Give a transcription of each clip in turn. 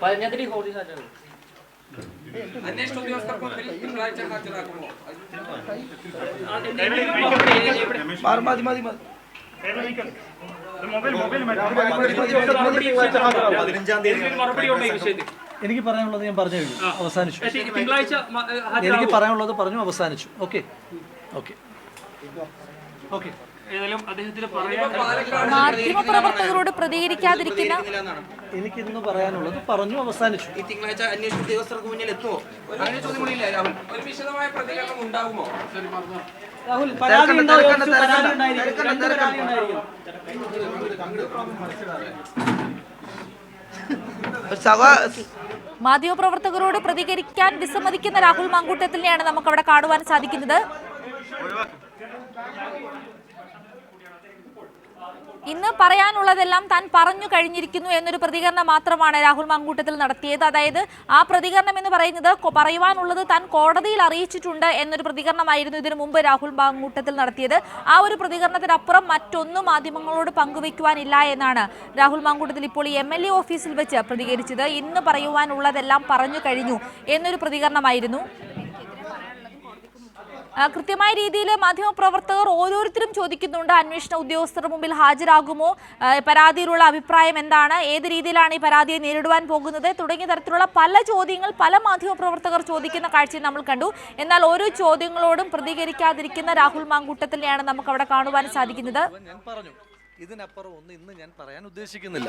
പറഞ്ഞതിന് ഹാജരാകും അന്വേഷണ ഉദ്യോഗസ്ഥർക്ക് തിങ്കളാഴ്ച ഹാജരാക്കുമോ മതി മതി മതി എനിക്ക് പറയാനുള്ളത് ഞാൻ പറഞ്ഞു അവസാനിച്ചു എനിക്ക് പറയാനുള്ളത് പറഞ്ഞു അവസാനിച്ചു. ഓക്കെ. ഓക്കെ. ഓക്കെ. ഏതായാലും അദ്ദേഹത്തിന് പറയാൻ മാധ്യമപ്രവർത്തകരോട് പ്രതികരിക്കാതിരിക്കുന്ന എനിക്ക് എനിക്കിന്ന് പറയാനുള്ളത് പറഞ്ഞു അവസാനിച്ചു. ഈ തിങ്കളാഴ്ച അന്വേഷണ ഉദ്യോഗസ്ഥർക്ക് മുന്നിൽ എത്തുമോ അങ്ങനെ ചോദ്യം കൂടി രാഹുൽ. ഒരു വിശദമായ പ്രതികരണം ഉണ്ടാകുമോ രാഹുൽ പരാതി. മാധ്യമപ്രവർത്തകരോട് പ്രതികരിക്കാൻ വിസമ്മതിക്കുന്ന രാഹുൽ മാങ്കൂട്ടത്തിനെയാണ് നമുക്ക് അവിടെ കാണുവാൻ സാധിക്കുന്നത്. ഇന്ന് പറയാനുള്ളതെല്ലാം താൻ പറഞ്ഞു കഴിഞ്ഞിരിക്കുന്നു എന്നൊരു പ്രതികരണം മാത്രമാണ് രാഹുൽ മാങ്കൂട്ടത്തിൽ നടത്തിയത്. അതായത് ആ പ്രതികരണം എന്ന് പറയുന്നത് പറയുവാനുള്ളത് താൻ കോടതിയിൽ അറിയിച്ചിട്ടുണ്ട് എന്നൊരു പ്രതികരണമായിരുന്നു ഇതിനു മുമ്പ് രാഹുൽ മാങ്കൂട്ടത്തിൽ നടത്തിയത്. ആ ഒരു പ്രതികരണത്തിനപ്പുറം മറ്റൊന്നും മാധ്യമങ്ങളോട് പങ്കുവയ്ക്കുവാനില്ല എന്നാണ് രാഹുൽ മാങ്കൂട്ടത്തിൽ ഇപ്പോൾ എം എൽ എ ഓഫീസിൽ വെച്ച് പ്രതികരിച്ചത്. ഇന്ന് പറയുവാനുള്ളതെല്ലാം പറഞ്ഞു കഴിഞ്ഞു എന്നൊരു പ്രതികരണമായിരുന്നു. കൃത്യമായ രീതിയിൽ മാധ്യമപ്രവർത്തകർ ഓരോരുത്തരും ചോദിക്കുന്നുണ്ട്. അന്വേഷണ ഉദ്യോഗസ്ഥരുടെ മുമ്പിൽ ഹാജരാകുമോ? പരാതിയിലുള്ള അഭിപ്രായം എന്താണ്? ഏത് രീതിയിലാണ് ഈ പരാതിയെ നേരിടുവാൻ പോകുന്നത്? തുടങ്ങിയ തരത്തിലുള്ള പല ചോദ്യങ്ങൾ പല മാധ്യമപ്രവർത്തകർ ചോദിക്കുന്ന കാഴ്ചയും നമ്മൾ കണ്ടു. എന്നാൽ ഓരോ ചോദ്യങ്ങളോടും പ്രതികരിക്കാതിരിക്കുന്ന രാഹുൽ മാങ്കൂട്ടത്തിനെയാണ് നമുക്ക് അവിടെ കാണുവാൻ സാധിക്കുന്നത്. ഇതിനപ്പുറം ഒന്നും ഇന്ന് ഞാൻ പറയാൻ ഉദ്ദേശിക്കുന്നില്ല.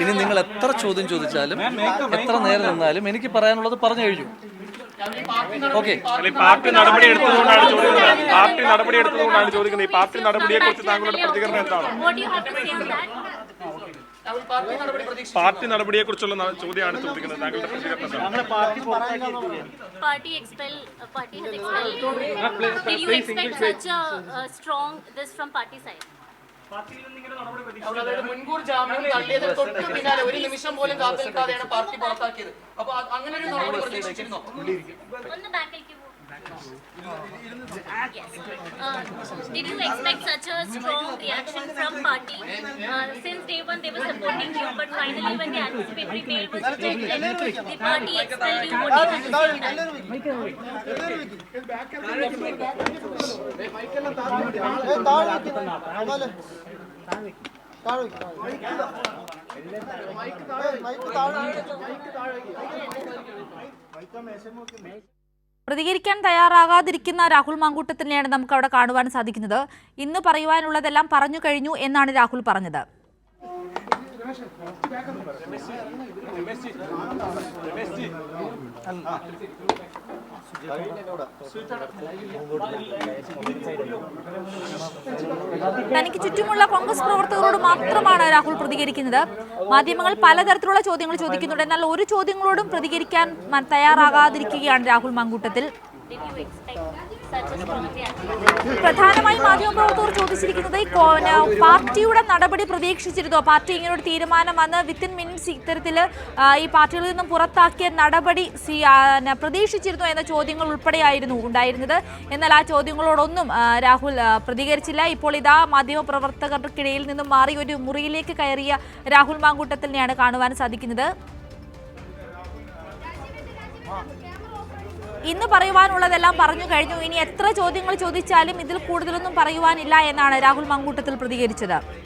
ഇനി നിങ്ങൾ എത്ര ചോദ്യം ചോദിച്ചാലും എത്ര നേരം നിന്നാലും എനിക്ക് പറയാനുള്ളത് പറഞ്ഞു കഴിഞ്ഞു. ഓക്കെ. പാർട്ടി നടപടി എടുത്തതുകൊണ്ടാണ് ചോദിക്കുന്നത്. പാർട്ടി നടപടി എടുത്തതുകൊണ്ടാണ് ചോദിക്കുന്നത്. ഈ പാർട്ടി നടപടിയെ കുറിച്ച് താങ്കളുടെ പ്രതികരണം എന്താണ്? പാർട്ടി നടപടിയെ കുറിച്ചുള്ള ചോദ്യമാണ് ചോദിക്കുന്നത്. താങ്കളുടെ പ്രതികരണം എന്താണ്? Side? അതായത് മുൻകൂർ ജാമ്യം തള്ളിയതിന് തൊട്ട് പിന്നാലെ ഒരു നിമിഷം പോലും കാത്തു നിൽക്കാതെയാണ് പാർട്ടി പുറത്താക്കിയത്. അപ്പൊ അങ്ങനെ ഒരു നടപടി പ്രതീക്ഷിച്ചിരുന്നോ? On the back, I'll give you. Yes. Uh, did you expect such a strong reaction from party? Uh, since day one, they were supporting you, but finally, when the anticipatory bail was rejected, the party expelled you. What do you have പ്രതികരിക്കാൻ തയ്യാറാകാതിരിക്കുന്ന രാഹുൽ മാങ്കൂട്ടത്തിനെയാണ് നമുക്ക് അവിടെ കാണുവാൻ സാധിക്കുന്നത്. ഇന്ന് പറയുവാനുള്ളതെല്ലാം പറഞ്ഞു കഴിഞ്ഞു എന്നാണ് രാഹുൽ പറഞ്ഞത്. തനിക്ക് ചുറ്റുമുള്ള കോൺഗ്രസ് പ്രവർത്തകരോട് മാത്രമാണ് രാഹുൽ പ്രതികരിക്കുന്നത്. മാധ്യമങ്ങൾ പലതരത്തിലുള്ള ചോദ്യങ്ങൾ ചോദിക്കുന്നുണ്ട്. എന്നാൽ ഒരു ചോദ്യങ്ങളോടും പ്രതികരിക്കാൻ തയ്യാറാകാതിരിക്കുകയാണ് രാഹുൽ മാങ്കൂട്ടത്തിൽ. പ്രധാനമായും മാധ്യമപ്രവർത്തകർ ചോദിച്ചിരിക്കുന്നത് പാർട്ടിയുടെ നടപടി പ്രതീക്ഷിച്ചിരുന്നോ? പാർട്ടി ഇങ്ങനെ ഒരു തീരുമാനം വന്ന് വിത്തിൻ മിനിറ്റ്സ് ഇത്തരത്തിൽ ഈ പാർട്ടികളിൽ നിന്നും പുറത്താക്കിയ നടപടി പ്രതീക്ഷിച്ചിരുന്നു എന്ന ചോദ്യങ്ങൾ ഉൾപ്പെടെയായിരുന്നു ഉണ്ടായിരുന്നത്. എന്നാൽ ആ ചോദ്യങ്ങളോടൊന്നും രാഹുൽ പ്രതികരിച്ചില്ല. ഇപ്പോൾ ഇതാ മാധ്യമപ്രവർത്തകർക്കിടയിൽ നിന്നും മാറി ഒരു മുറിയിലേക്ക് കയറിയ രാഹുൽ മാങ്കൂട്ടത്തിനെയാണ് കാണുവാൻ സാധിക്കുന്നത്. ഇന്ന് പറയുവാനുള്ളതെല്ലാം പറഞ്ഞു കഴിഞ്ഞു. ഇനി എത്ര ചോദ്യങ്ങൾ ചോദിച്ചാലും ഇതിൽ കൂടുതലൊന്നും പറയുവാനില്ല എന്നാണ് രാഹുൽ മങ്കൂട്ടത്തിൽ പ്രതികരിച്ചത്.